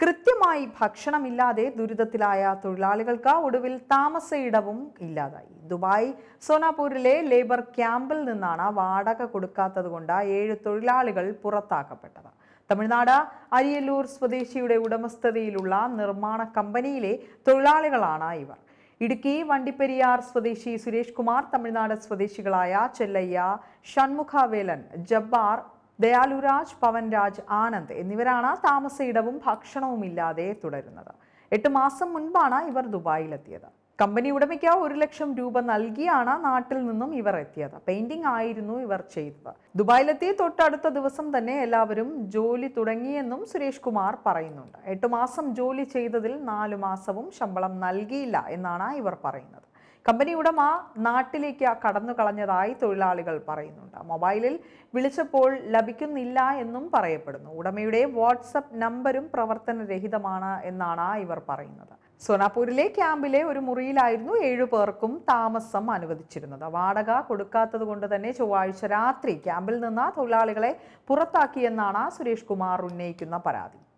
കൃത്യമായി ഭക്ഷണമില്ലാതെ ദുരിതത്തിലായ തൊഴിലാളികൾക്ക് ഒടുവിൽ താമസയിടവും ഇല്ലാതായി. ദുബായ് സോനാപൂരിലെ ലേബർ ക്യാമ്പിൽ നിന്നാണ് വാടക കൊടുക്കാത്തതുകൊണ്ട് ഏഴ് തൊഴിലാളികൾ പുറത്താക്കപ്പെട്ടത്. തമിഴ്നാട് അരിയല്ലൂർ സ്വദേശിയുടെ ഉടമസ്ഥതയിലുള്ള നിർമ്മാണ കമ്പനിയിലെ തൊഴിലാളികളാണ് ഇവർ. ഇടുക്കി വണ്ടിപ്പെരിയാർ സ്വദേശി സുരേഷ് കുമാർ തമിഴ്നാട് സ്വദേശികളായ ചെല്ലയ്യ ഷൺമുഖവേലൻ ജബ്ബാർ ദയാലുരാജ് പവൻരാജ് ആനന്ദ് എന്നിവരാണ് താമസയിടവും ഭക്ഷണവും ഇല്ലാതെ തുടരുന്നത്. എട്ട് മാസം മുൻപാണ് ഇവർ ദുബായിലെത്തിയത്. കമ്പനി ഉടമയ്ക്ക് ഒരു ലക്ഷം രൂപ നൽകിയാണ് നാട്ടിൽ നിന്നും ഇവർ എത്തിയത്. പെയിന്റിംഗ് ആയിരുന്നു ഇവർ ചെയ്തത്. ദുബായിലെത്തി തൊട്ടടുത്ത ദിവസം തന്നെ എല്ലാവരും ജോലി തുടങ്ങിയെന്നും സുരേഷ് കുമാർ പറയുന്നുണ്ട്. എട്ട് മാസം ജോലി ചെയ്തതിൽ നാലു മാസവും ശമ്പളം നൽകിയില്ല എന്നാണ് ഇവർ പറയുന്നത്. കമ്പനി ഉടമ നാട്ടിലേക്ക് കടന്നു കളഞ്ഞതായി തൊഴിലാളികൾ പറയുന്നുണ്ട്. മൊബൈലിൽ വിളിച്ചപ്പോൾ ലഭിക്കുന്നില്ല എന്നും പറയപ്പെടുന്നു. ഉടമയുടെ വാട്സപ്പ് നമ്പരും പ്രവർത്തനരഹിതമാണ് എന്നാണ് ഇവർ പറയുന്നത്. സോനാപൂരിലെ ക്യാമ്പിലെ ഒരു മുറിയിലായിരുന്നു ഏഴു പേർക്കും താമസം അനുവദിച്ചിരുന്നത്. വാടക കൊടുക്കാത്തത് കൊണ്ട് തന്നെ ചൊവ്വാഴ്ച രാത്രി ക്യാമ്പിൽ നിന്ന് തൊഴിലാളികളെ പുറത്താക്കിയെന്നാണ് സുരേഷ് കുമാർ ഉന്നയിക്കുന്ന പരാതി.